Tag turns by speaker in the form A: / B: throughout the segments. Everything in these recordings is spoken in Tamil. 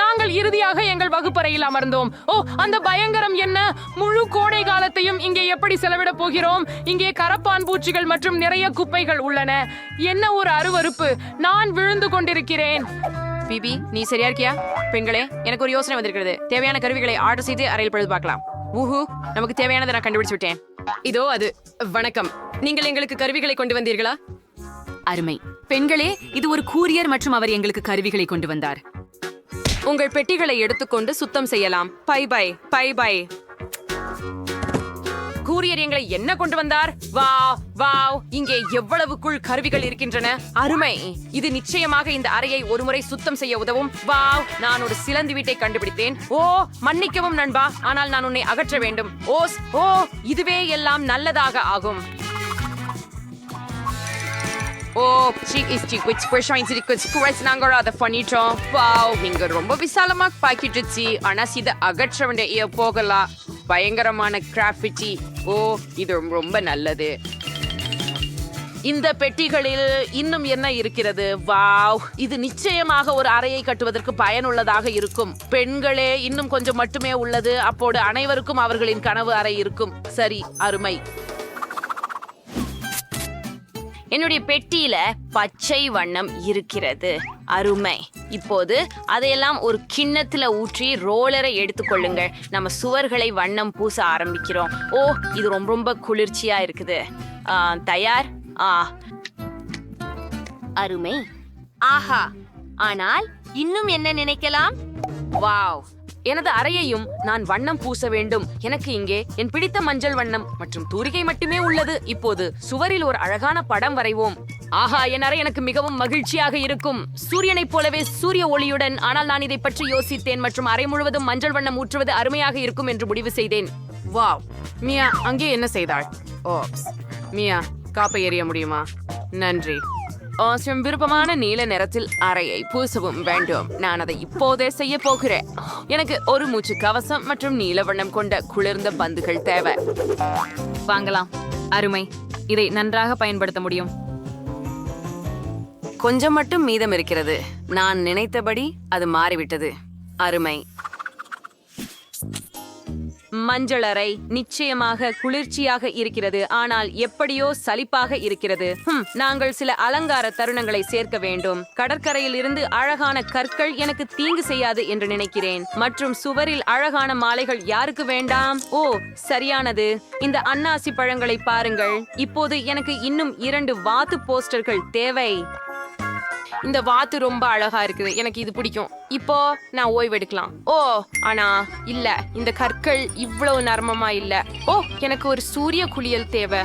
A: நாங்கள் இறுதியாக எங்கள் வகுப்பறையில் அமர்ந்தோம். ஓ அந்த பயங்கரம் என்ன? முழு கோடை காலத்தையும் இங்கே எப்படி செலவிடப் போகிறோம்? இங்கே கரப்பான் பூச்சிகள் மற்றும் நிறைய குப்பைகள் உள்ளன. என்ன ஒரு அருவருப்பு? நான் விழுந்து கொண்டிருக்கிறேன்.
B: பிபி நீ சரியா இருக்கியா? பெண்களே எனக்கு ஒரு யோசனை வந்திருக்கிறது. தேவையான கருவிகளை ஆர்டர் செய்து அறையில் பழுது பார்க்கலாம். ஊஹு நமக்கு தேவையானதை நான் கண்டுபிடிச்சு விட்டேன். இதோ அது. வணக்கம். நீங்கள் எங்களுக்கு கருவிகளை கொண்டு வந்தீர்களா?
C: அருமை. பெண்களே இது ஒரு கூரியர் மற்றும் அவர் எங்களுக்கு கருவிகளை கொண்டு வந்தார்.
B: உங்கள் பெட்டிகளை எடுத்துக்கொண்டு சுத்தம் செய்யலாம். Bye bye bye bye. Courier எங்களை என்ன கொண்டு வந்தார்? வா வாவ். இங்கே எவ்வளவுக்குள் கருவிகள் இருக்கின்றன. அருமை. இது நிச்சயமாக இந்த அறையை ஒருமுறை சுத்தம் செய்ய உதவும். வாவ். நான் ஒரு சிலந்தி வீட்டை கண்டுபிடித்தேன். ஓ மன்னிக்கவும் நண்பா. ஆனால் நான் உன்னை அகற்ற வேண்டும். ஓஸ் ஓ இதுவே எல்லாம் நல்லதாக ஆகும். ஓ சீக் இஸ் சீக் விச் பிரஷாயின் சிரிக்கு ஸ்குவஸ் நாங்கள் அதை பண்ணிட்டோம் வாவ் நீங்க ரொம்ப விசாலமா பாக்கிட்டுச்சு ஆனால் இதை அகற்ற வேண்டிய போகலாம் பயங்கரமான கிராஃபிட்டி ஓ இது ரொம்ப நல்லது. இந்த பெட்டிகளில் இன்னும் என்ன இருக்கிறது? வாவ் இது நிச்சயமாக ஒரு அறையை கட்டுவதற்கு பயனுள்ளதாக இருக்கும். பெண்களே இன்னும் கொஞ்சம் மட்டுமே உள்ளது. அப்போது அனைவருக்கும் அவர்களின் கனவு அறை இருக்கும். சரி அருமை. என்னுடைய பெட்டியில பச்சை வண்ணம் இருக்கிறது. அருமை. இப்போது அதையெல்லாம் ஒரு கிண்ணத்துல ஊற்றி ரோலரை எடுத்துக்கொள்ளுங்கள் நம்ம சுவர்களை வண்ணம் பூச ஆரம்பிக்கிறோம். ஓ இது ரொம்ப ரொம்ப குளிர்ச்சியா இருக்குது. தயார்? ஆ. அருமை. ஆஹா. ஆனால் இன்னும் என்ன நினைக்கலாம்? வாவ். எனது அறையையும் நான் வண்ணம் பூச வேண்டும். எனக்கு இங்கே என் பிடித்த மஞ்சள் வண்ணம் மற்றும் தூரிகை மட்டுமே உள்ளது. இப்போது சுவரில் ஒரு அழகான படம் வரைவோம். ஆஹா என் அறை எனக்கு மிகவும் மகிழ்ச்சியாக இருக்கும். சூரியனைப் போலவே சூரிய ஒளியுடன் ஆனால் நான் இதை பற்றி யோசித்தேன் மற்றும் அறை முழுவதும் மஞ்சள் வண்ணம் ஊற்றுவது அருமையாக இருக்கும் என்று முடிவு செய்தேன். வாவ்! மியா அங்கே என்ன செய்தாள்? ஓப்ஸ் மியா காப்பை எறிய முடியுமா? நன்றி. ஆசியம் விருப்பமான நீல நிறத்தில் அறையை பூசவும் வேண்டும். நான் அதை இப்போதே செய்ய போகிறேன். எனக்கு ஒரு மூச்சு கவசம் மற்றும் நீல வண்ணம் கொண்ட குளிர்ந்த பந்துகள் தேவை.
C: வாங்கலாம். அருமை. இதை நன்றாக பயன்படுத்த முடியும்.
B: கொஞ்சம் மட்டும் மீதம் இருக்கிறது. நான் நினைத்தபடி அது மாறிவிட்டது. அருமை. மஞ்சளறை நிச்சயமாக குளிர்ச்சியாக இருக்கிறது. ஆனால் எப்படியோ சலிப்பாக இருக்கிறது. நாங்கள் சில அலங்கார தருணங்களை சேர்க்க வேண்டும். கடற்கரையில் இருந்து அழகான கற்கள் எனக்கு தீங்கு செய்யாது என்று நினைக்கிறேன். மற்றும் சுவரில் அழகான மாலைகள் யாருக்கு வேண்டாம்? ஓ சரியானது. இந்த அன்னாசி பழங்களை பாருங்கள். இப்போது எனக்கு இன்னும் இரண்டு வாத்து போஸ்டர்கள் தேவை. இந்த வாத்து ரொம்ப அழகா இருக்குது. எனக்கு இது பிடிக்கும். இப்போ நான் ஓய்வெடுக்கலாம். ஓ ஆனா இல்ல. இந்த கற்கள் இவ்வளவு நர்மமா இல்ல. ஓ எனக்கு ஒரு சூரிய குளியல் தேவை.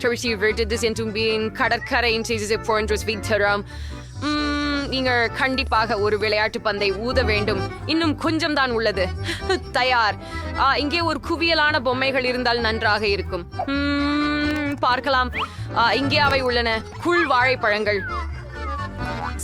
B: Tracy verted கடற்கரையின் செய்தி போன்ற நீங்கள் கண்டிப்பாக ஒரு விளையாட்டு பந்தை ஊத வேண்டும். இன்னும் கொஞ்சம் தான் உள்ளது. தயார். இங்கே ஒரு குவியலான பொம்மைகள் இருந்தால் நன்றாக இருக்கும். பார்க்கலாம். இங்கே அவை உள்ளன. குள் வாழைப்பழங்கள்.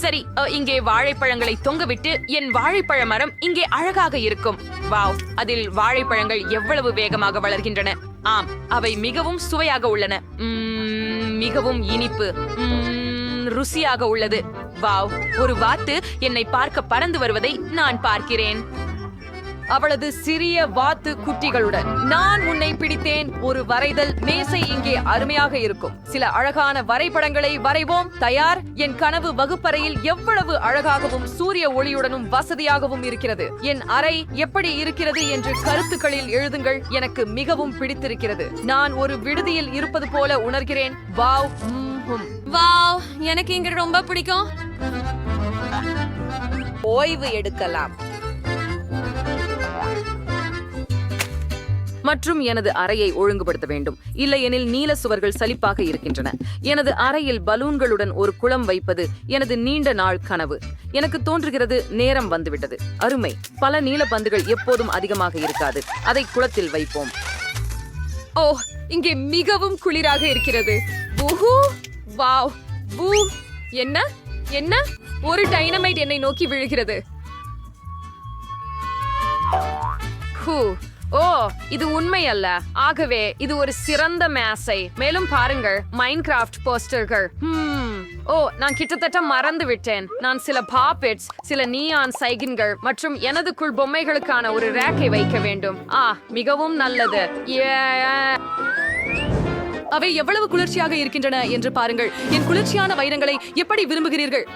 B: சரி இங்கே வாழைப்பழங்களை தொங்கவிட்டு என் வாழைப்பழ மரம் இங்கே அழகாக இருக்கும். வாவ் அதில் வாழைப்பழங்கள் எவ்வளவு வேகமாக வளர்கின்றன. ஆம் அவை மிகவும் சுவையாக உள்ளன. உம், மிகவும் இனிப்பு. உம், ருசியாக உள்ளது. வாவ் ஒரு வாத்து என்னை பார்க்க பறந்து வருவதை நான் பார்க்கிறேன். அவளது சிறிய வாத்து குட்டிகளுடன் நான் உன்னை பிடித்தேன். ஒரு வரைதல் மேசை இங்கே அருமையாக இருக்கும். சில அழகான வரைபடங்களை வரைவோம். தயார். என் கனவு வகுப்பறையில் எவ்வளவு அழகாகவும் சூரிய ஒளியுடனும் வசதியாகவும் இருக்கிறது. என் அறை எப்படி இருக்கிறது என்று கருத்துக்களில் எழுதுங்கள். எனக்கு மிகவும் பிடித்திருக்கிறது. நான் ஒரு விடுதியில் இருப்பது போல உணர்கிறேன். வாவ்.
D: வாவ் எனக்கு இங்க ரொம்ப பிடிக்கும்.
B: ஓய்வு எடுக்கலாம். மற்றும் எனது அறையை ஒழுங்குபடுத்த வேண்டும். இல்லையெனில் நீல சுவர்கள் சலிப்பாக இருக்கின்றன. எனது அறையில் பலூன்களுடன் ஒரு குளம் வைப்பது எனது நீண்ட நாள் கனவு. எனக்கு தோன்றுகிறது நேரம் வந்துவிட்டது. அருமை. பல நீல பந்துகள் எப்போதும் அதிகமாக இருக்காது. அதை குளத்தில் வைப்போம்.
D: ஓ இங்கே மிகவும் குளிராக இருக்கிறது. வாவ் பூ. என்ன? என்ன? ஒரு டைனமைட் என்னை நோக்கி விழுகிறது.
B: ஹூ. ஓ இது உண்மை அல்ல ஆகவே இது ஒரு சிறந்த மேசை. மேலும் பாருங்கள் மைன்கிராஃப்ட் போஸ்டர்கள் ஓ நான் கிட்டத்தட்ட மறந்து விட்டேன். நான் சில பாப்பெட்ஸ் சில நீயான் சைகின்கள் மற்றும் எனதுக்குள் பொம்மைகளுக்கான ஒரு ரேக்கை வைக்க வேண்டும். ஆ மிகவும் நல்லது.
C: அவை எவ்வளவு குளிர்ச்சியாக இருக்கின்றன என்று பாருங்கள். என் குளிர்ச்சியான வைரங்களை எப்படி விரும்புகிறீர்கள்?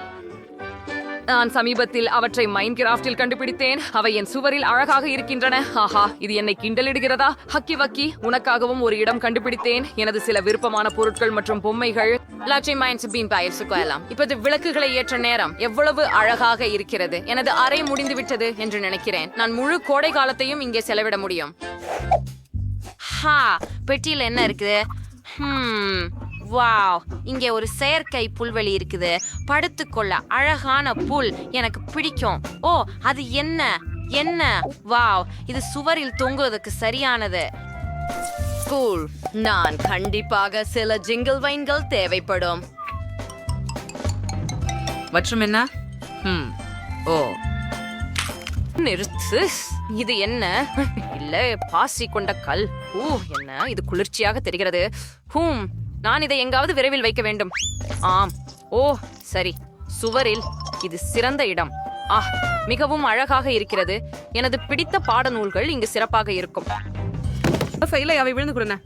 B: நான் சமீபத்தில் அவற்றை மைண்ட் கிராஃப்டில் கண்டுபிடித்தேன். அவை என் சுவரில் அழகாக இருக்கின்றன. ஆஹா இது என்னை கிண்டலிடுகிறதா? ஹக்கி வக்கி உனக்காகவும் ஒரு இடம் கண்டுபிடித்தேன். எனது சில விருப்பமான பொருட்கள் மற்றும் பொம்மைகள். லாட்சி மைண்ட்ஸ் பீம் பயர்சுக்கலாம் இப்போது விளக்குகளை ஏற்ற நேரம் எவ்வளவு அழகாக இருக்கிறது? எனது அறை முடிந்து விட்டது என்று நினைக்கிறேன். நான் முழு கோடை காலத்தையும் இங்கே செலவிட முடியும். ஹா பெட்டியில் என்ன இருக்குது? வாவ் இங்கே ஒரு செயற்கை புல்வெளி இருக்குது. படுத்துக்கொள்ள அழகான புல் எனக்கு பிடிக்கும். ஓ அது என்ன? என்ன? வாவ் இது சுவரில் தொங்குவதற்கு சரியானது. கூல் நான் கண்டிப்பாக சில ஜிங்கிள் வைன்கள் தேவைப்படும்.
C: மற்றும் என்ன? ம் ஓ.
B: நிறுத்து. இது என்ன? இல்ல பாசி கொண்ட கல். ஊ என்ன? இது குளிர்ச்சியாக தெரிகிறது. ஹூம் நான் இதை எங்காவது விரைவில் வைக்க வேண்டும். ஆம். ஓ சரி. சுவரில் இது சிறந்த இடம். ஆ மிகவும் அழகாக இருக்கிறது. எனது பிடித்த பாடநூல்கள் இங்கு சிறப்பாக இருக்கும்.
C: ஃபெயிலை அவை விழுந்து கொடுன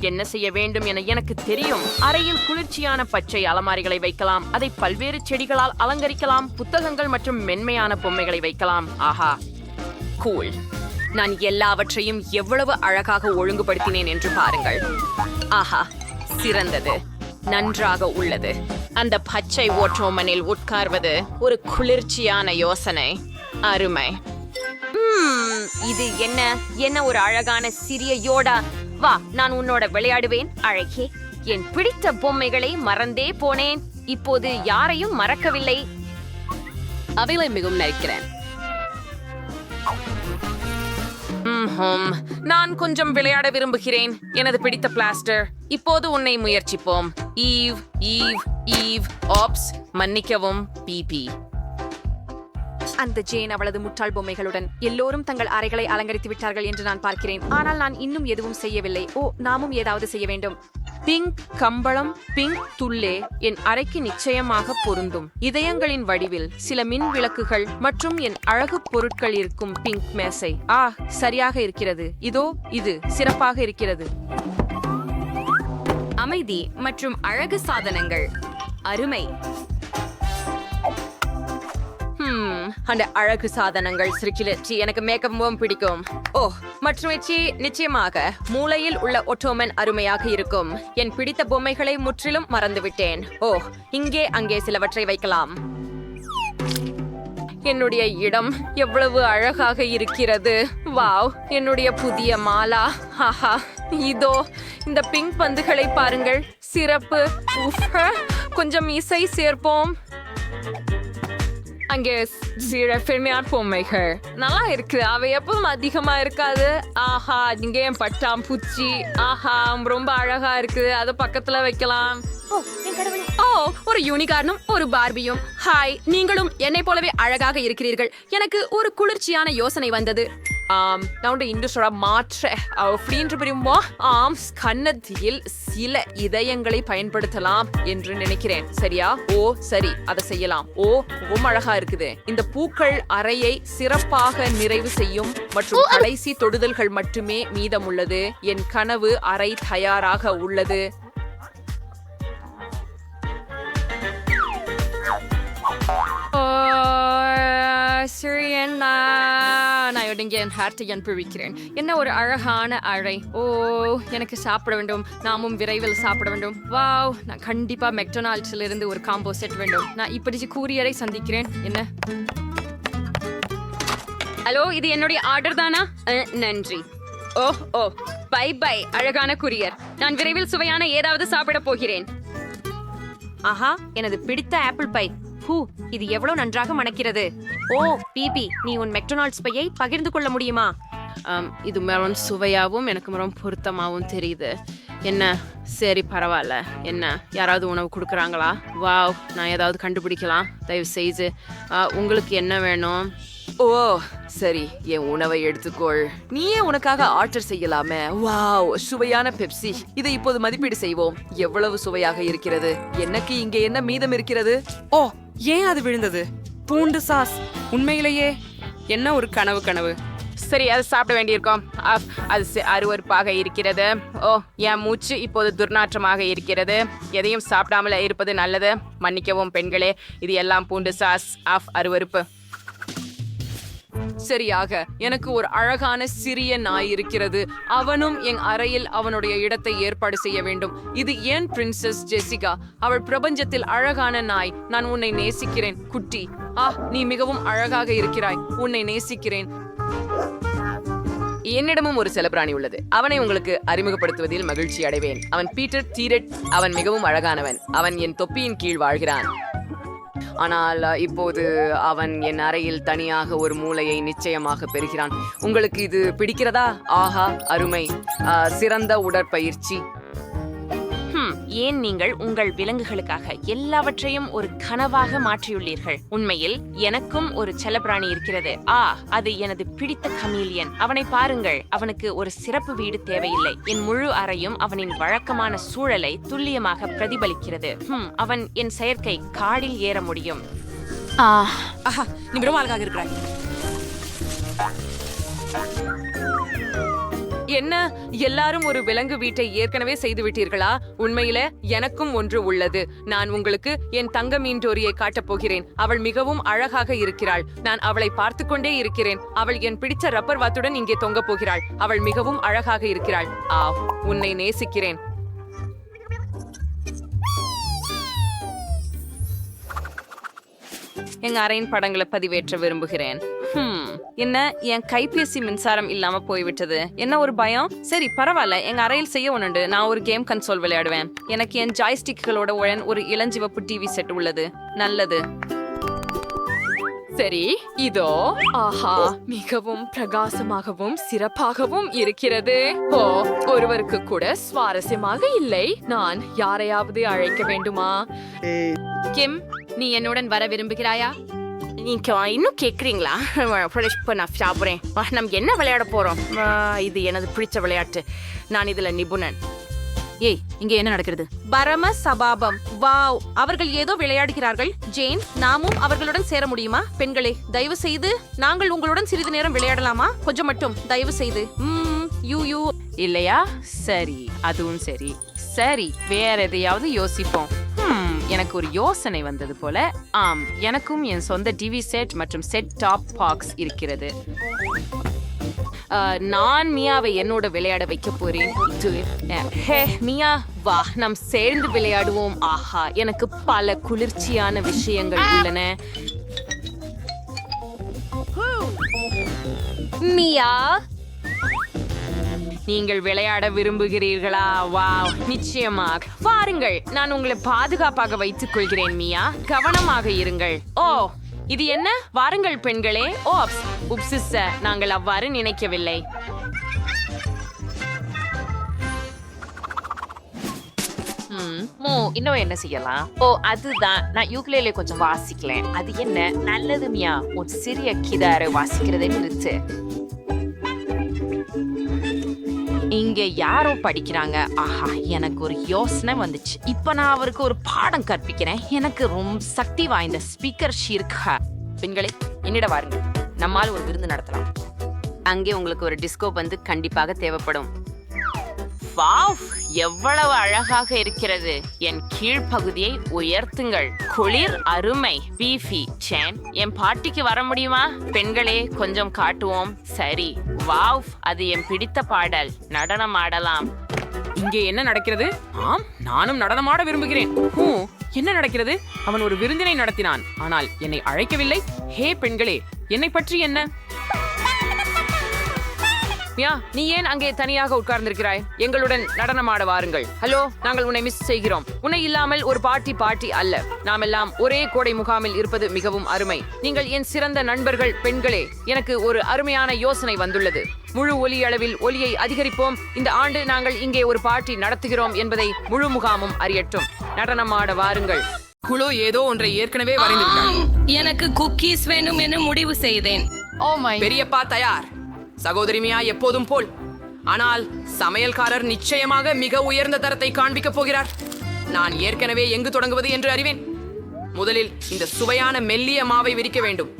B: என்ன செய்ய வேண்டும் என எனக்கு தெரியும். அறையில் குளிர்ச்சியான பச்சை அலமாரிகளை வைக்கலாம். அதை பல்வேறு செடிகளால் அலங்கரிக்கலாம். புத்தகங்கள் மற்றும் மென்மையான பொம்மைகளை வைக்கலாம். ஆஹா. கூல். நான் எல்லாவற்றையும் எவ்வளவு அழகாக ஒழுங்குபடுத்தினேன் என்று பாருங்கள். ஆஹா சிறந்தது. நன்றாக உள்ளது. அந்த பச்சை ஓட்டோமனில் உட்கார்வது ஒரு குளிர்ச்சியான யோசனை. அருமை. இது என்ன? என்ன ஒரு அழகான சிறிய யோடா? வா நான் உன்னோட விளையாடுவேன் அழகே. என் பிடித்த பொம்மைகளை மறந்தே போனேன். இப்போது யாரையும் மறக்கவில்லை. அவைகளை மிகவும் நினைக்கிறேன் ஹோம் நான் கொஞ்சம் விளையாட விரும்புகிறேன். எனது பிடித்த பிளாஸ்டர். இப்போது உன்னை முயற்சிப்போம். ஈவ் ஈவ் ஈவ் ஆப்ஸ் மன்னிக்கவும் பிபி
D: அந்த ஜேன் அவளது முட்டாள் பொம்மைகளுடன். எல்லோரும் தங்கள் அறைகளை அலங்கரித்து விட்டார்கள் என்று நான் பார்க்கிறேன். ஆனால் நான் இன்னும் எதுவும் செய்யவில்லை. ஓ நாமும் ஏதாவது செய்ய வேண்டும்.
B: பிங்க் கம்பளம் பிங்க் துள்ளே என் அறைக்கு நிச்சயமாக பொருந்தும். இதயங்களின் வடிவில் சில மின் விளக்குகள் மற்றும் என் அழகு பொருட்கள் இருக்கும் பிங்க் மேசை. ஆ சரியாக இருக்கிறது. இதோ இது சிறப்பாக இருக்கிறது.
C: அமைதி மற்றும் அழகு சாதனங்கள். அருமை.
B: அந்த அழகு சாதனங்கள் சிரிக்கிலச்சி எனக்கு மேக்கப்பும் பிடிக்கும். ஓ மற்றும் இச்சி நிச்சயமாக மூளையில் உள்ள ஒட்டோமன் அருமையாக இருக்கும். என் பிடித்த பொம்மைகளை முற்றிலும் மறந்துவிட்டேன். ஓ இங்கே அங்கே சிலவற்றை வைக்கலாம். என்னுடைய இடம் எவ்வளவு அழகாக இருக்கிறது. வாவ் என்னுடைய புதிய மாலா. ஹாஹா இதோ இந்த பிங்க் பந்துகளை பாருங்கள். சிறப்பு. கொஞ்சம் இசை சேர்ப்போம். அங்கே சில பெருமையான பொம்மைகள். நல்லா இருக்கு. அவை எப்பவும் அதிகமா இருக்காது. ஆஹா இங்கே என் பட்டாம் பூச்சி. ஆஹா ரொம்ப அழகா இருக்குது. அது பக்கத்துல வைக்கலாம்.
D: ஓ ஒரு யூனிகார்னும் ஒரு பார்பியும். ஹாய் நீங்களும் என்னை போலவே அழகாக இருக்கிறீர்கள். எனக்கு ஒரு குளிர்ச்சியான யோசனை வந்தது.
B: ஆம் நான் இண்டஸ்ட்ரோட மாற்ற அப்படின்ற பெரியமா ஆம் கன்னத்தில் சில இதயங்களை பயன்படுத்தலாம் என்று நினைக்கிறேன். சரியா? ஓ சரி அதை செய்யலாம். ஓ ரொம்ப அழகா இருக்குது. இந்த பூக்கள் அறையை சிறப்பாக நிறைவு செய்யும் மற்றும் கடைசி தொடுதல்கள் மட்டுமே மீதமுள்ளது. என் கனவு அறை தயாராக உள்ளது. சரி என்ன நான் இங்கே என் ஹார்ட்டை அனுப்பிவிக்கிறேன் என்ன ஒரு அழகான அழை ஓ எனக்கு சாப்பிட வேண்டும். நாமும் விரைவில் சாப்பிட வேண்டும். வாவ் நான் கண்டிப்பாக மெக்டொனால்ட்ஸில் இருந்து ஒரு காம்போ செட் வேண்டும். நான் இப்படி கூரியரை சந்திக்கிறேன். என்ன? ஹலோ இது என்னுடைய ஆர்டர் தானா? நன்றி. ஓ ஓ பை பை அழகான குரியர் நான் விரைவில் சுவையான ஏதாவது சாப்பிட போகிறேன். ஆஹா எனது பிடித்த ஆப்பிள் பை ஹூ இது எவ்வளவு நன்றாக மணக்கிறது. ஓ பிபி நீ உன் மெக்டொனால்ட்ஸ் பையை பகிர்ந்து கொள்ள முடியுமா? இது மிகவும் சுவையாகவும் எனக்கு மிகவும் பொருத்தமாகவும் தெரியுது. என்ன? சரி பரவாயில்ல. என்ன? யாராவது உணவு கொடுக்குறாங்களா? வாவ் நான் ஏதாவது கண்டுபிடிக்கலாம். தயவு செய்து உங்களுக்கு என்ன வேணும்?
E: ஓ சரி என் உணவை எடுத்துக்கொள். நீயே உனக்காக ஆர்டர் செய்யலாமே. வாவ் சுவையான பெப்சி. இதை இப்போது மதிப்பீடு செய்வோம். எவ்வளவு சுவையாக இருக்கிறது? எனக்கு இங்கே என்ன மீதம் இருக்கிறது?
F: ஓ ஏன் அது விழுந்தது? பூண்டு சாஸ். உண்மையிலேயே என்ன ஒரு கனவு கனவு?
G: சரி அது சாப்பிட வேண்டியிருக்கோம். அது அருவறுப்பாக அருவருப்பாக இருக்கிறது. ஓ என் மூச்சு இப்போது துர்நாற்றமாக இருக்கிறது. எதையும் சாப்பிடாமல இருப்பது நல்லது. மன்னிக்கவும் பெண்களே இது எல்லாம் பூண்டு சாஸ். ஆஃப் அருவருப்பு.
E: சரியாக எனக்கு ஒரு அழகான சிறிய நாய் இருக்கிறது. அவனும் என் அறையில் அவனுடைய இடத்தை ஏற்பாடு செய்ய வேண்டும். இது ஏன் பிரின்சஸ் ஜெசிகா அவள் பிரபஞ்சத்தில் அழகான நாய். நான் உன்னை நேசிக்கிறேன் குட்டி. ஆ நீ மிகவும் அழகாக இருக்கிறாய். உன்னை நேசிக்கிறேன். என்னிடமும் ஒரு செலப்பிராணி உள்ளது. அவனை உங்களுக்கு அறிமுகப்படுத்துவதில் மகிழ்ச்சி அடைவேன். அவன் பீட்டர் தீரட் அவன் மிகவும் அழகானவன். அவன் என் தொப்பியின் கீழ் வாழ்கிறான். ஆனால் இப்போது அவன் என் அறையில் தனியாக ஒரு மூலையை நிச்சயமாக பெறுகிறான். உங்களுக்கு இது பிடிக்கிறதா? ஆஹா அருமை. சிறந்த உடற்பயிற்சி.
B: ஏன் நீங்கள் உங்கள் விலங்குகளுக்காக எல்லாவற்றையும் ஒரு கனவாக மாற்றியுள்ளீர்கள்? உண்மையில் எனக்கும் ஒரு செல்லப்பிராணி இருக்கிறது. ஆ அது எனது பிடித்த கமீலியன். அவனை பாருங்கள் அவனுக்கு ஒரு சிறப்பு வீடு தேவையில்லை. என் முழு அறையும் அவனின் வழக்கமான சூழலை துல்லியமாக பிரதிபலிக்கிறது. அவன் என் செயற்கை காடில் ஏற முடியும். ஆ.
F: ஆஹா நீ அழகாக இருக்கிறாய்.
E: என்ன? எல்லாரும் ஒரு விலங்கு வீட்டை ஏற்கனவே செய்து விட்டீர்களா உண்மையில எனக்கும் ஒன்று உள்ளது. நான் உங்களுக்கு என் தங்க மீன்டோரியை காட்டப் போகிறேன். அவள் மிகவும் அழகாக இருக்கிறாள். நான் அவளை பார்த்து கொண்டே இருக்கிறேன். அவள் என் பிடிச்ச ரப்பர் வாத்துடன் இங்கே தொங்க போகிறாள். அவள் மிகவும் அழகாக இருக்கிறாள். ஆ உன்னை நேசிக்கிறேன். எங்க அறையின் படங்களை பதிவேற்ற விரும்புகிறேன். என்ன? என் கைபேசி மின்சாரம் இல்லாம போய்விட்டது. என்ன ஒரு பயம்? சரி பரவாயில்ல. எங்க அறையில் செய்ய ஒண்ணுண்டு நான் ஒரு கேம் கன்சோல் விளையாடுவேன். எனக்கு என் ஜாய்ஸ்டிக்குகளோட உடன் ஒரு இளஞ்சிவப்பு டிவி செட் உள்ளது. நல்லது.
H: சரி இதோ. ஆஹா. மிகவும் பிரகாசமாகவும் சிறப்பாகவும் இருக்கிறது. ஓ ஒருவருக்கு கூட சுவாரஸ்யமாக இல்லை. நான் யாரையாவது அழைக்க வேண்டுமா? கிம் நீ என்னுடன் வர விரும்புகிறாயா?
B: நீங்க இன்னும் கேக்குறீங்களா? ஃப்ரெஷ் இப்ப நான் சாப்பிட்றேன். நம்ம என்ன விளையாட போறோம்? ஆ, இது எனது பிடிச்ச விளையாட்டு. நான் இதுல நிபுணன்.
E: ஏய் இங்க என்ன நடக்கிறது?
I: பரம சபாபம். வாவ் அவர்கள் ஏதோ விளையாடுகிறார்கள். ஜேன் நாமும் அவர்களுடன் சேர முடியுமா? பெண்களே தயவு செய்து நாங்கள் உங்களுடன் சிறிது நேரம் விளையாடலாமா? கொஞ்சம் மட்டும் தயவு செய்து. ம், யூ யூ.
B: இல்லையா? சரி அதுவும் சரி. சரி வேற எதையாவது யோசிப்போம். ஹம், எனக்கு ஒரு யோசனை வந்தது போல. ஆம் எனக்கும் என் சொந்த டிவி செட் மற்றும் செட் டாப் பாக்ஸ் இருக்கிறது. அஹ், நான் மியாவை என்னோட விளையாட வைக்க போறேன். இது, அஹ், ஹே மியா வா நாம் சேர்ந்து விளையாடுவோம். ஆஹா எனக்கு பல குளிர்ச்சியான விஷயங்கள் உள்ளன.
H: மியா
B: நீங்கள் விளையாட விரும்புகிறீர்களா? வாவ். நிச்சயமாக. வாருங்கள் நான் உங்களை பாதுகாப்பாக வைத்துக் கொள்கிறேன் மியா. கவனமாக இருங்கள். ஓ இது என்ன? வாருங்கள் பெண்களே. ஓ உப்சிஸ்ஸ நாங்கள் அவ்வாறு நினைக்கவில்லை. மோ இன்னும் என்ன செய்யலாம்? ஓ அதுதான். நான் யூக்லேலே கொஞ்சம் வாசிக்கலேன். அது என்ன? நல்லது மியா. உன் சிறிய கிதாரை வாசிக்கிறதை நிறுத்து. இங்க யாரோ படிக்கிறாங்க. ஆஹா எனக்கு ஒரு யோசனை வந்துச்சு. இப்ப நான் அவருக்கு ஒரு பாடம் கற்பிக்கிறேன். எனக்கு ரொம்ப சக்தி வாய்ந்த ஸ்பீக்கர் ஷீர்கா பெண்களே என்னிட வாருங்கள். நம்மால் ஒரு விருந்து நடத்தலாம். அங்கே உங்களுக்கு ஒரு டிஸ்கோ வந்து கண்டிப்பாக தேவைப்படும். வாவ்! எவ்வளவு அழகாக இருக்கிறது. என் கீழ்ப்பகுதியை உயர்த்துங்கள். குளிர் அருமை. பீஃபி சேன். என் பாட்டிக்கு வர முடியுமா? பெண்களே கொஞ்சம் காட்டுவோம். சரி. வாவ் அது என் பிடித்த பாடல். நடனம் ஆடலாம்.
G: இங்கே என்ன நடக்கிறது? ஆம் நானும் நடனமாட விரும்புகிறேன். ஹூ என்ன நடக்கிறது? அவன் ஒரு விருந்தினை நடத்தினான். ஆனால் என்னை அழைக்கவில்லை. ஹே பெண்களே என்னை பற்றி என்ன? மியா நீ ஏன் அங்கே தனியாக உட்கார்ந்திருக்கிறாய்? எங்களுடன் நடனமாட வாருங்கள். ஹலோ நாங்கள் உன்னை மிஸ் செய்கிறோம். உன்னை இல்லாமல் ஒரு பாட்டி பாட்டி அல்ல. நாம் எல்லாம் ஒரே கோடை முகாமில் இருப்பது மிகவும் அருமை. நீங்கள் என் சிறந்த நண்பர்கள் பெண்களே. எனக்கு ஒரு அருமையான யோசனை வந்துள்ளது. முழு ஒலி அளவில் ஒலியை அதிகரிப்போம். இந்த ஆண்டு நாங்கள் இங்கே ஒரு பார்ட்டி நடத்துகிறோம் என்பதை முழு முகாமும் அறியட்டும். நடனமாட வாருங்கள். குழு ஏதோ ஒன்றை ஏற்கனவே வரைந்திருக்காங்க
J: எனக்கு குக்கீஸ் வேணும் என முடிவு செய்தேன்.
A: ஓ மை
G: பெரியப்பா தயார். சகோதரிமையா எப்போதும் போல். ஆனால் சமையல்காரர் நிச்சயமாக மிக உயர்ந்த தரத்தை காண்பிக்கப் போகிறார். நான் ஏற்கனவே எங்கு தொடங்குவது என்று அறிவேன். முதலில் இந்த சுவையான மெல்லிய மாவை விரிக்க வேண்டும்.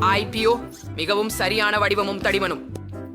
G: ஐபிஓ மிகவும் சரியான வடிவமும் தடிமனும்.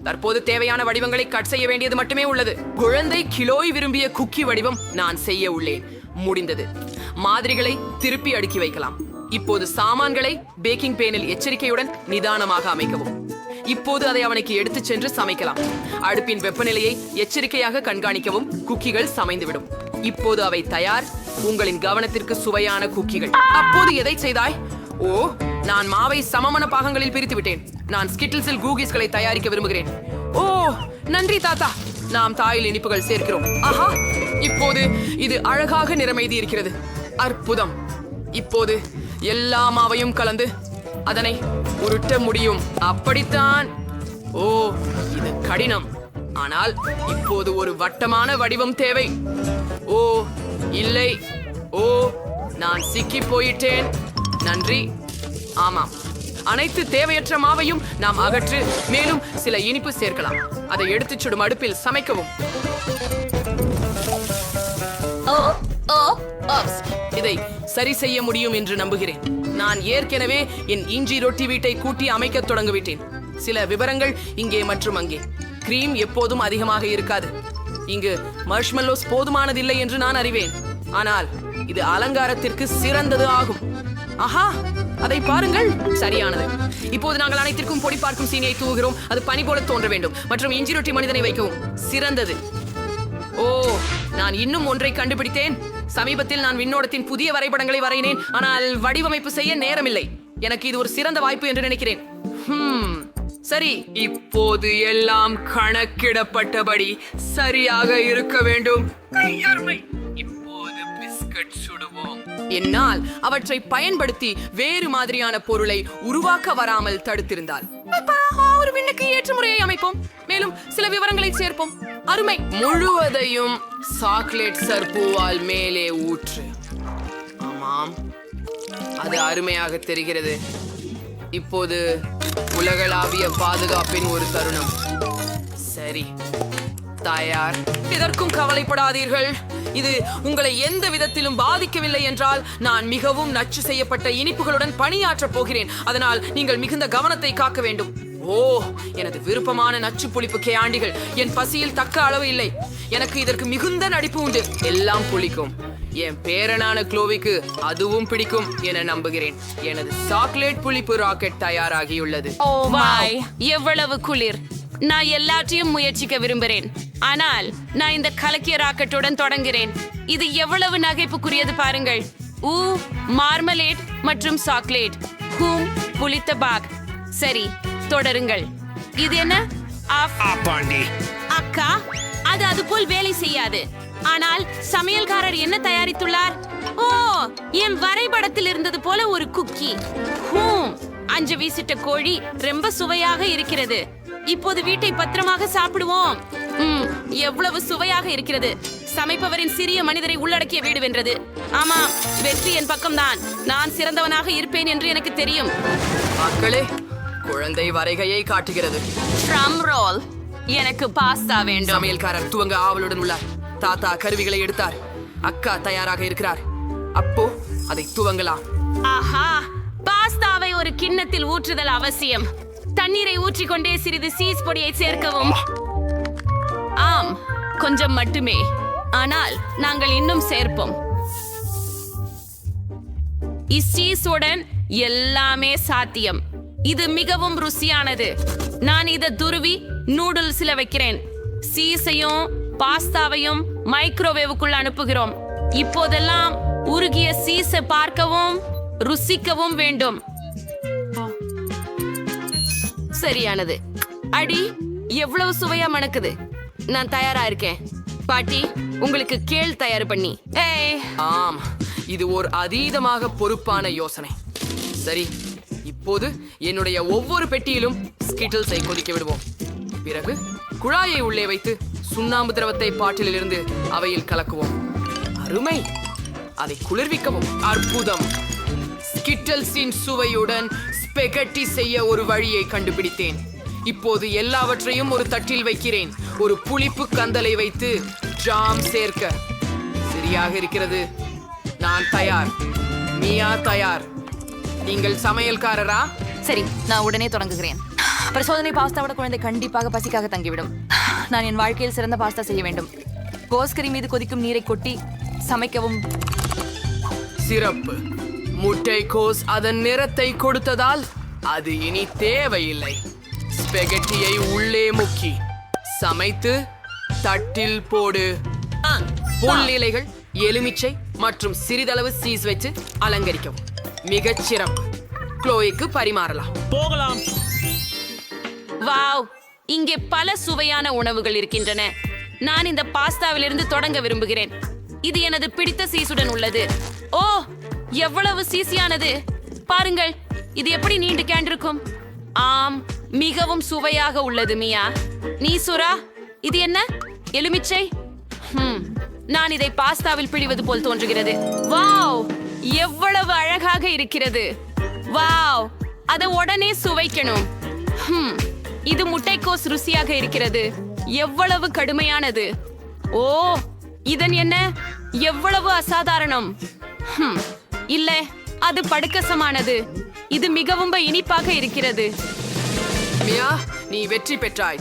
G: தற்போது தேவையான வடிவங்களை கட் செய்ய வேண்டியது மட்டுமே உள்ளது. குழந்தை கிலோய் விரும்பிய குக்கி வடிவம் நான் செய்ய உள்ளேன். முடிந்தது. மாதிரிகளை திருப்பி அடுக்கி வைக்கலாம். இப்போது சாமான்களை பேக்கிங் பேனில் எச்சரிக்கையுடன் நிதானமாக அமைக்கவும். இப்போது அதை அவனுக்கு எடுத்துச் சென்று சமைக்கலாம். அடுப்பின் வெப்பநிலையை எச்சரிக்கையாக கண்காணிக்கவும் குக்கிகள் சமைந்துவிடும். இப்போது அவை தயார். உங்களின் கவனத்திற்கு சுவையான குக்கிகள். அப்போது எதை செய்தாய்? ஓ நான் மாவை சமமான பாகங்களில் பிரித்து விட்டேன் நான் ஸ்கிட்டில்ஸில் கூகிஸ்களை தயாரிக்க விரும்புகிறேன். ஓ நன்றி தாத்தா. நாம் தாயில் இனிப்புகள் சேர்க்கிறோம். ஆஹா இப்போது இது அழகாக நிறமெய்தி இருக்கிறது. அற்புதம். இப்போது எல்லா மாவையும் கலந்து அதனை உருட்ட முடியும். அப்படித்தான். ஓ இது கடினம். ஆனால் இப்போது ஒரு வட்டமான வடிவம் தேவை. ஓ இல்லை. ஓ நான் சிக்கி போயிட்டேன். நன்றி. ஆமாம். அனைத்து தேவையற்ற மாவையும் நாம் அகற்று மேலும் சில இனிப்பு சேர்க்கலாம். அதை எடுத்துச் சுடும் அடுப்பில் சமைக்கவும். இதை சரி செய்ய முடியும் என்று நம்புகிறேன். நான் ஏற்கனவே என் இஞ்சி ரொட்டி வீட்டை கூட்டி அமைக்கத் தொடங்கிவிட்டேன். சில விவரங்கள் இங்கே மற்றும் அங்கே. கிரீம் எப்போதும் அதிகமாக இருக்காது. இங்கு மர்ஷ்மெல்லோஸ் போதுமானதில்லை என்று நான் அறிவேன். ஆனால் இது அலங்காரத்திற்கு சிறந்தது ஆகும். ஆஹா! அதை பாருங்கள். சரியானது. இப்போது நாங்கள் அனைத்திற்கும் பொடி பார்க்கும் சீனியை தூவுகிறோம். அது பனி போல தோன்ற வேண்டும். மற்றும் இஞ்சி ரொட்டி மனிதனை வைக்கவும். சிறந்தது. ஓ! நான் இன்னும் ஒன்றை கண்டுபிடித்தேன். சமீபத்தில் நான் விண்ணோடத்தின் புதிய வரைபடங்களை வரையினேன். ஆனால் வடிவமைப்பு செய்ய நேரமில்லை. எனக்கு இது ஒரு சிறந்த வாய்ப்பு என்று நினைக்கிறேன். சரி இப்போது எல்லாம் கணக்கிடப்பட்டபடி சரியாக இருக்க வேண்டும். இப்போது பிஸ்கட் சுடுவோம். என்னால் அவற்றை பயன்படுத்தி வேறு மாதிரியான பொருளை உருவாக்க வராமல் தடுத்திருந்தார் ஒரு விண்ணுக்கு ஏற்ற முறையை அமைப்போம். மேலும் சில விவரங்களை சேர்ப்போம். அருமை. முழுவதையும் சாக்லேட் சர்பூவால் மேலே ஊற்று. ஆமாம். அது அருமையாக தெரிகிறது. இப்போது உலகளாவிய பாதுகாப்பின் ஒரு தருணம். சரி. தயார். இதற்கும் கவலைப்படாதீர்கள். இது உங்களை எந்த விதத்திலும் பாதிக்கவில்லை என்றால் நான் மிகவும் நச்சு செய்யப்பட்ட இனிப்புகளுடன் பணியாற்றப் போகிறேன். அதனால் நீங்கள் மிகுந்த கவனத்தை காக்க வேண்டும். ஓ எனது விருப்பமான நச்சு புளிப்பு கேண்டிகள் என் பசியில் தக்க அளவு இல்லை. எனக்கு இதற்கு மிகுந்த நடிப்பு உண்டு. எல்லாம் புளிக்கும். என் பேரனான க்ளோவிக்கு அதுவும் பிடிக்கும் என நம்புகிறேன். எனது சாக்லேட் புளிப்பு ராக்கெட் தயாராகியுள்ளது.
B: ஓ வாய் எவ்வளவு குளிர். நான் எல்லாத்தையும் முயற்சிக்க விரும்புகிறேன். ஆனால் நான் இந்த கலக்கிய ராக்கெட்டுடன் தொடங்குகிறேன். இது எவ்வளவு நகைப்புக்குரியது பாருங்கள். ஊ மார்மலேட் மற்றும் சாக்லேட். ஹூம் புளித்த பாக். சரி தொடருங்கள். இது என்ன? ஆஃப் அக்கா அது அது போல் வேலை செய்யாது. ஆனால் சமையல்காரர் என்ன தயாரித்துள்ளார்? ஓ என் வரைபடத்தில் இருந்தது போல ஒரு குக்கி. ஹூம் அஞ்சு வீசிட்ட கோழி ரொம்ப சுவையாக இருக்கிறது. இப்போது வீட்டை பத்திரமாக சாப்பிடுவோம். ம், எவ்வளவு சுவையாக இருக்கிறது. சமைப்பவரின் சிறிய மனிதரை உள்ளடக்கிய வீடு வென்றது. ஆமா வெற்றி என் பக்கம்தான். நான் சிறந்தவனாக இருப்பேன் என்று எனக்கு தெரியும்.
G: மக்களே குழந்தை வரைகையை காட்டுகிறது.
B: ட்ரம் ரோல் எனக்கு பாஸ்தா வேண்டும்.
G: சமையல்காரர் துவங்க ஆவலுடன் உள்ளார். தாத்தா கருவிகளை எடுத்தார். அக்கா தயாராக இருக்கிறார். அப்போ அதை துவங்கலாம்.
B: ஆஹா பாஸ்தாவை ஒரு கிண்ணத்தில் ஊற்றுதல் அவசியம். தண்ணீரை ஊற்றிக்கொண்டே சிறிது சீஸ் பொடியை சேர்க்கவும். ஆம் கொஞ்சம் மட்டுமே. ஆனால் நாங்கள் இன்னும் சேர்ப்போம். இச்சீஸுடன் எல்லாமே சாத்தியம். இது மிகவும் ருசியானது. நான் இதை துருவி நூடுல்ஸ்ல வைக்கிறேன். சீஸையும் பாஸ்தாவையும் மைக்ரோவேவுக்குள் அனுப்புகிறோம். இப்போதெல்லாம் உருகிய சீஸை பார்க்கவும் ருசிக்கவும் வேண்டும். சரியானது. அடி எவ்வளவு சுவையா மணக்குது. நான் தயாரா இருக்கேன். பாட்டி உங்களுக்கு கேள் தயார் பண்ணி. ஏய்.
G: ஆம் இது ஒரு அதீதமாக பொறுப்பான யோசனை. சரி இப்போது என்னுடைய ஒவ்வொரு பெட்டியிலும் ஸ்கிட்டில்ஸை கொதிக்க விடுவோம். பிறகு குழாயை உள்ளே வைத்து சுண்ணாம்பு திரவத்தை பாட்டிலிருந்து அவையில் கலக்குவோம். அருமை! அதை குளிர்விக்கவும். அற்புதம்! ஸ்கிட்டல்ஸின் சுவையுடன் ஸ்பெகட்டி செய்ய ஒரு வழியை கண்டுபிடித்தேன். இப்போது எல்லாவற்றையும் ஒரு தட்டில் வைக்கிறேன். ஒரு புளிப்பு கந்தலை வைத்து ஜாம் சேர்க்க. சரியாக இருக்கிறது. நான் தயார். மியா தயார். நீங்கள் சமையல்காரரா?
K: சரி நான் உடனே தொடங்குகிறேன். பரிசோதனை பாஸ்தாவோட குழந்தை கண்டிப்பாக பசிக்காக தங்கிவிடும். நான் என் வாழ்க்கையில் சிறந்த பாஸ்தா செய்ய வேண்டும். கோஸ்கரி மீது கொதிக்கும் நீரை கொட்டி சமைக்கவும்.
G: சிறப்பு. முட்டைக்கோஸ் அதன் நிறத்தை கொடுத்ததால் அது இனி தேவையில்லை. ஸ்பெகட்டியை உள்ளே முக்கி சமைத்து தட்டில் போடு. புல் இலைகள் எலுமிச்சை மற்றும் சிறிதளவு சீஸ் வச்சு அலங்கரிக்கவும். மிகச் சிறப்பு க்ளோய்க்கு பரிமாறலாம்
B: வாவ் இங்கே பல சுவையான உணவுகள் இருக்கின்றன. நான் இந்த பாஸ்தாவிலிருந்து தொடங்க விரும்புகிறேன். இது எனது பிடித்த சீசுடன் உள்ளது. ஓ எவ்வளவு சீசியானது. பாருங்கள் இது எப்படி நீண்டு கேண்டிருக்கும்? ஆம் மிகவும் சுவையாக உள்ளது மியா. நீ சுரா இது என்ன? எலுமிச்சை? நான் இதை பாஸ்தாவில் பிழிவது போல் தோன்றுகிறது. வாவ்! எவ்வளவு அழகாக இருக்கிறது. வாவ் அதை உடனே சுவைக்கணும். இது முட்டைக்கோஸ் ருசியாக இருக்கிறது. எவ்வளவு கடுமையானது. ஓ இதன் என்ன? எவ்வளவு அசாதாரணம். இல்ல அது படுக்கசமானது. இது மிகவும் இனிப்பாக இருக்கிறது.
G: மியா நீ வெற்றி பெற்றாய்.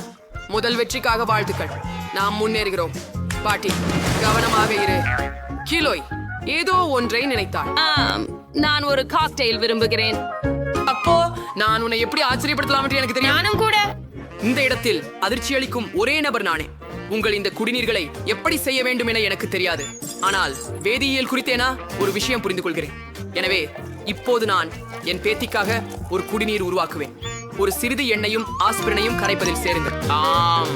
G: முதல் வெற்றிக்காக வாழ்த்துக்கள். நாம் முன்னேறுகிறோம். பாட்டி கவனமாக இரு. கிலோய் ஏதோ ஒன்றை நினைத்தாள்.
B: ஆம், நான் ஒரு காக்டெயில் விரும்புகிறேன்.
G: அப்போ நான் உன்னை எப்படி ஆச்சரியப்படுத்தலாம் என்று எனக்கு தெரியும்
B: நானும் கூட.
G: இந்த இடத்தில் அதிர்ச்சி அளிக்கும் ஒரே நபர் நானே. உங்கள் இந்த குடிநீர்களை எப்படி செய்ய வேண்டும் என எனக்கு தெரியாது. ஆனால் வேதியியல் குறித்தேனா ஒரு விஷயம் புரிந்து கொள்கிறேன் எனவே இப்போது நான் என் பேத்திக்காக ஒரு குடிநீர் உருவாக்குவேன். ஒரு சிறிது எண்ணெயும் ஆஸ்பிரனையும் கரைப்பதில் சேருங்கள். ஆம்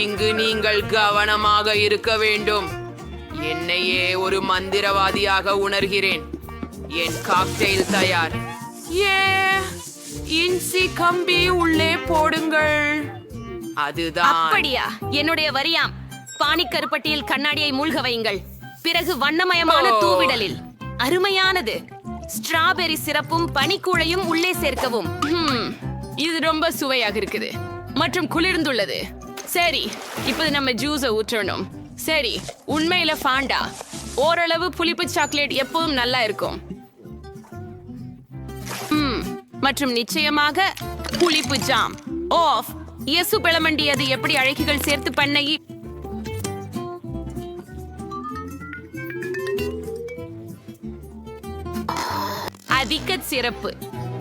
G: இங்கு நீங்கள் கவனமாக இருக்க வேண்டும். என்னையே ஒரு மந்திரவாதியாக உணர்கிறேன். என் காக்டெயில் தயார். ஏ இன்சி கம்பி உள்ளே போடுங்கள். அதுதான்.
B: அப்படியா? என்னுடைய வரியாம். பானிக்கருப்பட்டியில் கண்ணாடியை மூழ்க வையுங்கள். பிறகு வண்ணமயமான. தூவிடலில். அருமையானது. ஸ்ட்ராபெரி சிறப்பும் பனிக்கூழையும் உள்ளே சேர்க்கவும். இது ரொம்ப சுவையாக இருக்குது. மற்றும் குளிர்ந்துள்ளது. சரி இப்போது நம்ம ஜூஸை ஊற்றணும். சரி உண்மையில ஃபாண்டா ஓரளவு புளிப்பு சாக்லேட் எப்பவும் நல்லா இருக்கும். ம், மற்றும் நிச்சயமாக புளிப்பு ஜாம் ஆஃப் இயேசு பிளமண்டி அது எப்படி அழகிகள் சேர்த்து பண்ண? அதிக சிறப்பு.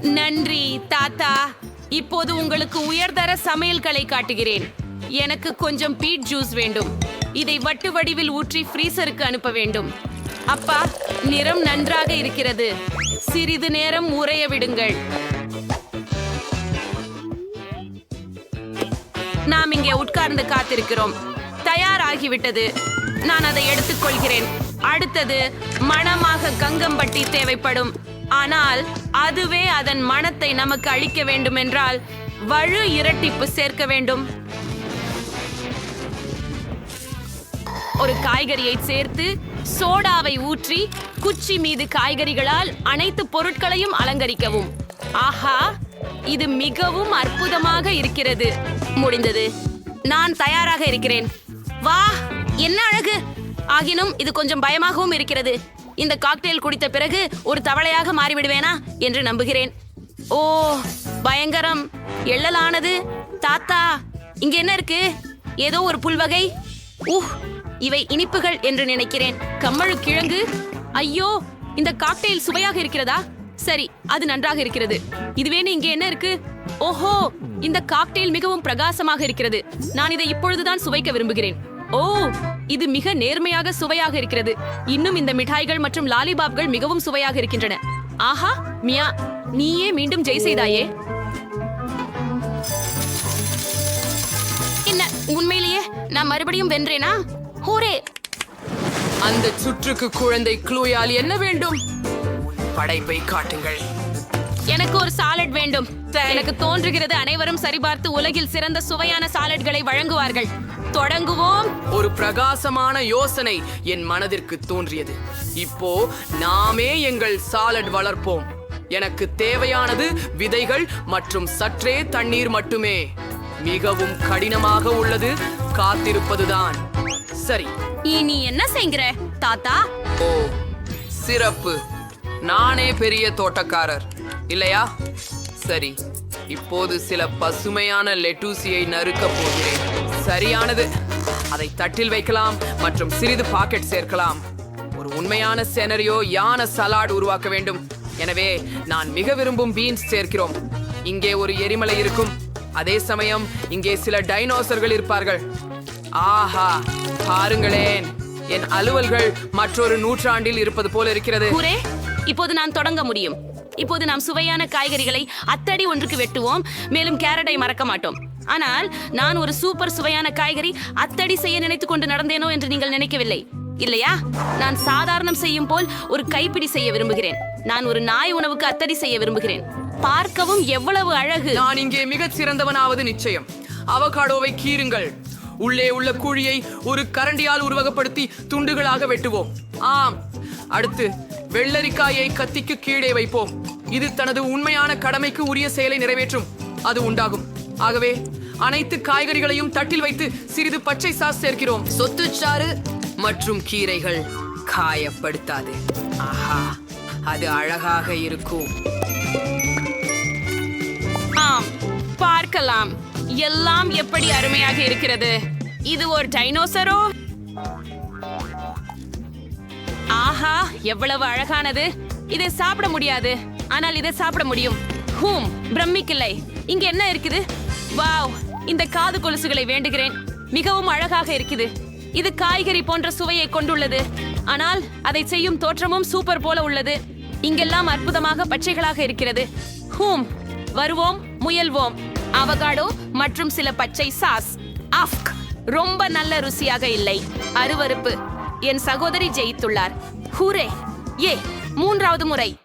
B: நன்றி தாத்தா. இப்போது உங்களுக்கு உயர்தர சமையல்களை காட்டுகிறேன். எனக்கு கொஞ்சம் பீட் ஜூஸ் வேண்டும். இதை வட்டு வடிவில் ஊற்றி ஃப்ரீசருக்கு அனுப்ப வேண்டும். அப்பா நிறம் நன்றாக இருக்கிறது. சிறிது நேரம் உறைய விடுங்கள். நாம் இங்கே உட்கார்ந்து காத்திருக்கிறோம். தயாராகிவிட்டது. நான் அதை எடுத்துக்கொள்கிறேன். அடுத்தது மணமாக கங்கம்பட்டி தேவைப்படும். ஆனால் அதுவே அதன் மனத்தை நமக்கு அளிக்க வேண்டுமென்றால் வழு இரட்டிப்பு சேர்க்க வேண்டும். ஒரு காய்கறியை சேர்த்து சோடாவை ஊற்றி குச்சி மீது காய்கறிகளால் அனைத்து பொருட்களையும் அலங்கரிக்கவும். ஆஹா இது மிகவும் அற்புதமாக இருக்கிறது. முடிந்தது. நான் தயாராக இருக்கிறேன். வா என்ன அழகு? ஆகினும் இது கொஞ்சம் பயமாகவும் இருக்கிறது. இந்த காக்டெயில் குடித்த பிறகு ஒரு தவளையாக மாறிவிடுவேனா என்று நம்புகிறேன். ஓ பயங்கரம். எள்ளலானது. தாத்தா இங்க என்ன இருக்கு? ஏதோ ஒரு புல்வகை. உஹ் இவை இனிப்புகள் என்று நினைக்கிறேன். கம்மழு கிழங்கு? ஐயோ இந்த காக்டெயில் சுவையாக இருக்கிறதா? சரி அது நன்றாக இருக்கிறது. இதுவேன்னு இங்கே என்ன இருக்கு? ஓஹோ இந்த காக்டெயில் மிகவும் பிரகாசமாக இருக்கிறது. நான் இதை இப்பொழுதுதான் சுவைக்க விரும்புகிறேன். ஓ இது மிக நேர்மையாக சுவையாக இருக்கிறது. இன்னும் இந்த மிட்டாய்கள் மற்றும் லாலிபாப்கள் மிகவும் சுவையாக இருக்கின்றன. ஆஹா மியா நீயே மீண்டும் ஜெய் செய்தாயே. என்ன உண்மையிலேயே நான் மறுபடியும் வென்றேனா? ஹூரே.
G: அந்த சுற்றுக்கு குழந்தை க்ளூயால் என்ன வேண்டும்? படைப்பை காட்டுங்கள்.
B: எனக்கு ஒரு சாலட் வேண்டும். எனக்கு தோன்றுகிறது அனைவரும் சரிபார்த்து உலகில் சிறந்த சுவையான சாலட்களை வழங்குவார்கள். தொடங்குவோம்.
G: ஒரு பிரகாசமான யோசனை என் மனதிற்கு தோன்றியது. இப்போ நாமே எங்கள் சாலட் வளர்ப்போம். எனக்கு தேவையானது விதைகள் மற்றும் சற்றே தண்ணீர் மட்டுமே. மிகவும் கடினமாக உள்ளது. காத்திருப்பதுதான். சரி.
B: நீ என்ன செய்கிற? தாத்தா?
G: ஓ சிறப்பு. நானே பெரிய தோட்டக்காரர். இல்லையா? சரி. இப்போது சில பசுமையான லெட்டூசியை நறுக்கப் போகிறேன். சரியானது. அதை தட்டில் வைக்கலாம் மற்றும் சிறிது பாக்கெட் சேர்க்கலாம். ஒரு உண்மையான செனரியோ யான சலாட் உருவாக்க வேண்டும். எனவே நான் மிக விரும்பும் பீன்ஸ் சேர்க்கிறோம். இங்கே ஒரு எரிமலை இருக்கும். அதே சமயம் இங்கே சில டைனோசர்கள் இருப்பார்கள். ஆஹா பாருங்களேன். என் அலுவல்கள் மற்றொரு நூற்றாண்டில் இருப்பது போல இருக்கிறது.
B: இப்போது நான் தொடங்க முடியும். இப்போது நாம் சுவையான காய்கறிகளை அத்தடி ஒன்றுக்கு வெட்டுவோம். மேலும் கேரட்டை மறக்க மாட்டோம். ஆனால் நான் ஒரு சூப்பர் சுவையான காய்கறி அத்தடி செய்ய நினைத்துக் கொண்டு நடந்தேனோ என்று நீங்கள் நினைக்கவில்லை. இல்லையா? நான் சாதாரணம் செய்யும் போல் ஒரு கைப்பிடி செய்ய விரும்புகிறேன். நான் ஒரு நாய் உணவுக்கு அத்தடி செய்ய விரும்புகிறேன். பார்க்கவும் எவ்வளவு அழகு.
G: நான் இங்கே மிகச் சிறந்தவனாவது நிச்சயம். அவகாடோவை கீறுங்கள். உள்ளே உள்ள குழியை ஒரு கரண்டியால் உருவகப்படுத்தி துண்டுகளாக வெட்டுவோம். ஆம். அடுத்து வெள்ளரிக்காயை கத்திக்கு கீழே வைப்போம். இது தனது உண்மையான கடமைக்கு உரிய செயலை நிறைவேற்றும். அது உண்டாகும். ஆகவே அனைத்து காய்கறிகளையும் தட்டில் வைத்து சிறிது பச்சை சாஸ் சேர்க்கிறோம். சொத்துச்சாறு மற்றும் கீரைகள் காயப்படுத்தாது. ஆஹா அது அழகாக இருக்கும்.
B: பார்க்கலாம். எல்லாம் எப்படி அருமையாக இருக்கிறது? இது ஒரு டைனோசரோ? ஆஹா எவ்வளவு அழகானது. இதை சாப்பிட முடியாது. ஆனால் இதை சாப்பிட முடியும். ஹூம் பிரமிக்கில்லை. இங்க என்ன இருக்குது? வாவ் இந்த காது கொலுசுகளை வேண்டுகிறேன். மிகவும் அழகாக இருக்குது. இது காய்கறி போன்ற சுவையை கொண்டுள்ளது. ஆனால் அதை செய்யும் தோற்றமும் சூப்பர் போல உள்ளது. இங்கெல்லாம் அற்புதமாக பச்சைகளாக இருக்கிறது. ஹூம் வருவோம் முயல்வோம். அவகாடோ மற்றும் சில பச்சை சாஸ். அஃப்க் ரொம்ப நல்ல ருசியாக இல்லை. அருவருப்பு. என் சகோதரி ஜெயித்துள்ளார். ஹூரே. ஏ மூன்றாவது முறை.